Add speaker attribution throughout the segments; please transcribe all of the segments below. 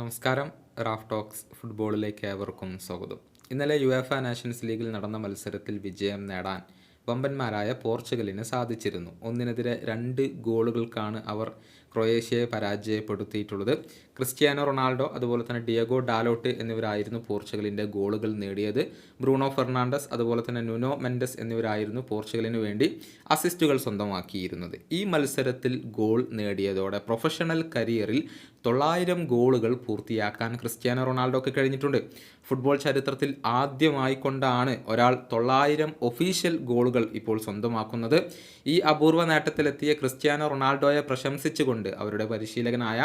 Speaker 1: നമസ്കാരം Raf talks ഫുട്ബോളിലേക്ക് ഏവർക്കും സ്വാഗതം. ഇന്നലെ യു എഫ് നാഷൻസ് ലീഗിൽ നടന്ന മത്സരത്തിൽ വിജയം നേടാൻ വമ്പന്മാരായ പോർച്ചുഗലിന് സാധിച്ചിരുന്നു. ഒന്നിനെതിരെ രണ്ട് ഗോളുകൾക്കാണ് അവർ ക്രൊയേഷ്യയെ പരാജയപ്പെടുത്തിയിട്ടുള്ളത്. ക്രിസ്ത്യാനോ റൊണാൾഡോ അതുപോലെ തന്നെ ഡിയഗോ ഡാലോട്ട് എന്നിവരായിരുന്നു പോർച്ചുഗലിന്റെ ഗോളുകൾ നേടിയത്. ബ്രൂണോ ഫെർണാണ്ടസ് അതുപോലെ തന്നെ നുനോ മെൻഡസ് എന്നിവരായിരുന്നു പോർച്ചുഗലിന് വേണ്ടി അസിസ്റ്റുകൾ സ്വന്തമാക്കിയിരുന്നത്. ഈ മത്സരത്തിൽ ഗോൾ നേടിയതോടെ പ്രൊഫഷണൽ കരിയറിൽ തൊള്ളായിരം ഗോളുകൾ പൂർത്തിയാക്കാൻ ക്രിസ്ത്യാനോ റൊണാൾഡോക്ക് കഴിഞ്ഞിട്ടുണ്ട്. ഫുട്ബോൾ ചരിത്രത്തിൽ ആദ്യമായി കൊണ്ടാണ് ഒരാൾ തൊള്ളായിരം ഒഫീഷ്യൽ ഗോളുകൾ ഇപ്പോൾ സ്വന്തമാക്കുന്നത്. ഈ അപൂർവ നേട്ടത്തിലെത്തിയ ക്രിസ്ത്യാനോ റൊണാൾഡോയെ പ്രശംസിച്ചുകൊണ്ട് അവരുടെ പരിശീലകനായ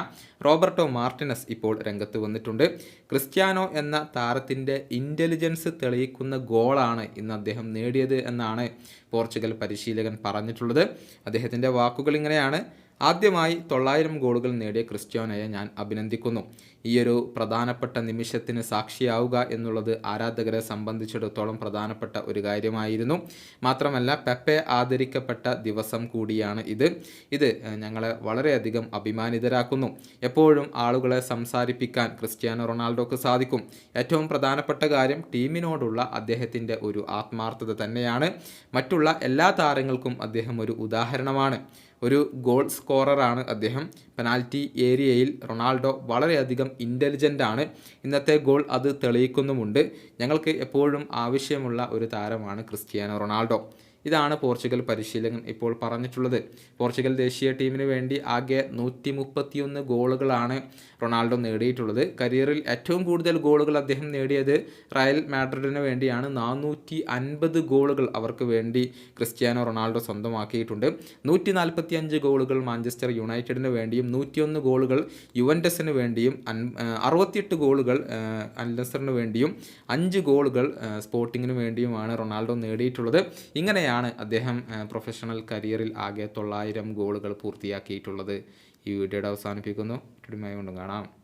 Speaker 1: റോബർട്ടോ മാർട്ടിനസ് ഇപ്പോൾ രംഗത്ത് വന്നിട്ടുണ്ട്. ക്രിസ്ത്യാനോ എന്ന താരത്തിന്റെ ഇന്റലിജൻസ് തെളിയിക്കുന്ന ഗോളാണ് ഇന്ന് അദ്ദേഹം നേടിയത് എന്നാണ് പോർച്ചുഗൽ പരിശീലകൻ പറഞ്ഞിട്ടുള്ളത്. അദ്ദേഹത്തിന്റെ വാക്കുകൾ ഇങ്ങനെയാണ്. ആദ്യമായി തൊള്ളായിരം ഗോളുകൾ നേടിയ ക്രിസ്ത്യാനോയെ ഞാൻ അഭിനന്ദിക്കുന്നു. ഈയൊരു പ്രധാനപ്പെട്ട നിമിഷത്തിന് സാക്ഷിയാവുക എന്നുള്ളത് ആരാധകരെ സംബന്ധിച്ചിടത്തോളം പ്രധാനപ്പെട്ട ഒരു കാര്യമായിരുന്നു. മാത്രമല്ല പെപ്പെ ആദരിക്കപ്പെട്ട ദിവസം കൂടിയാണ് ഇത്. ഇത് ഞങ്ങളെ വളരെയധികം അഭിമാനിതരാക്കുന്നു. എപ്പോഴും ആളുകളെ സംസാരിപ്പിക്കാൻ ക്രിസ്ത്യാനോ റൊണാൾഡോക്ക് സാധിക്കും. ഏറ്റവും പ്രധാനപ്പെട്ട കാര്യം ടീമിനോടുള്ള അദ്ദേഹത്തിന്റെ ഒരു ആത്മാർത്ഥത തന്നെയാണ്. മറ്റുള്ള എല്ലാ താരങ്ങൾക്കും അദ്ദേഹം ഒരു ഉദാഹരണമാണ്. ഒരു ഗോൾ സ്കോററാണ് അദ്ദേഹം. പെനാൽറ്റി ഏരിയയിൽ റൊണാൾഡോ വളരെയധികം ഇന്റലിജന്റ് ആണ്. ഇന്നത്തെ ഗോൾ അത് തെളിയിക്കുന്നുമുണ്ട്. ഞങ്ങൾക്ക് എപ്പോഴും ആവശ്യമുള്ള ഒരു താരമാണ് ക്രിസ്ത്യാനോ റൊണാൾഡോ. ഇതാണ് പോർച്ചുഗൽ പരിശീലകൻ ഇപ്പോൾ പറഞ്ഞിട്ടുള്ളത്. പോർച്ചുഗൽ ദേശീയ ടീമിന് വേണ്ടി ആകെ നൂറ്റി മുപ്പത്തിയൊന്ന് ഗോളുകളാണ് റൊണാൾഡോ നേടിയിട്ടുള്ളത്. കരിയറിൽ ഏറ്റവും കൂടുതൽ ഗോളുകൾ അദ്ദേഹം നേടിയത് റയൽ മാഡ്രിഡിന് വേണ്ടിയാണ്. നാനൂറ്റി അൻപത് ഗോളുകൾ അവർക്ക് വേണ്ടി ക്രിസ്ത്യാനോ റൊണാൾഡോ സ്വന്തമാക്കിയിട്ടുണ്ട്. നൂറ്റി നാൽപ്പത്തി അഞ്ച് ഗോളുകൾ മാഞ്ചസ്റ്റർ യുണൈറ്റഡിന് വേണ്ടിയും നൂറ്റിയൊന്ന് ഗോളുകൾ യുവന്റസിന് വേണ്ടിയും അറുപത്തിയെട്ട് ഗോളുകൾ അൽനസറിന് വേണ്ടിയും അഞ്ച് ഗോളുകൾ സ്പോർട്ടിങ്ങിന് വേണ്ടിയുമാണ് റൊണാൾഡോ നേടിയിട്ടുള്ളത്. ഇങ്ങനെയാണ് അദ്ദേഹം പ്രൊഫഷണൽ കരിയറിൽ ആകെ തൊള്ളായിരം ഗോളുകൾ പൂർത്തിയാക്കിയിട്ടുള്ളത്. ഈ വീഡിയോയുടെ അവസാനിപ്പിക്കുന്നു. വീണ്ടും കാണാം.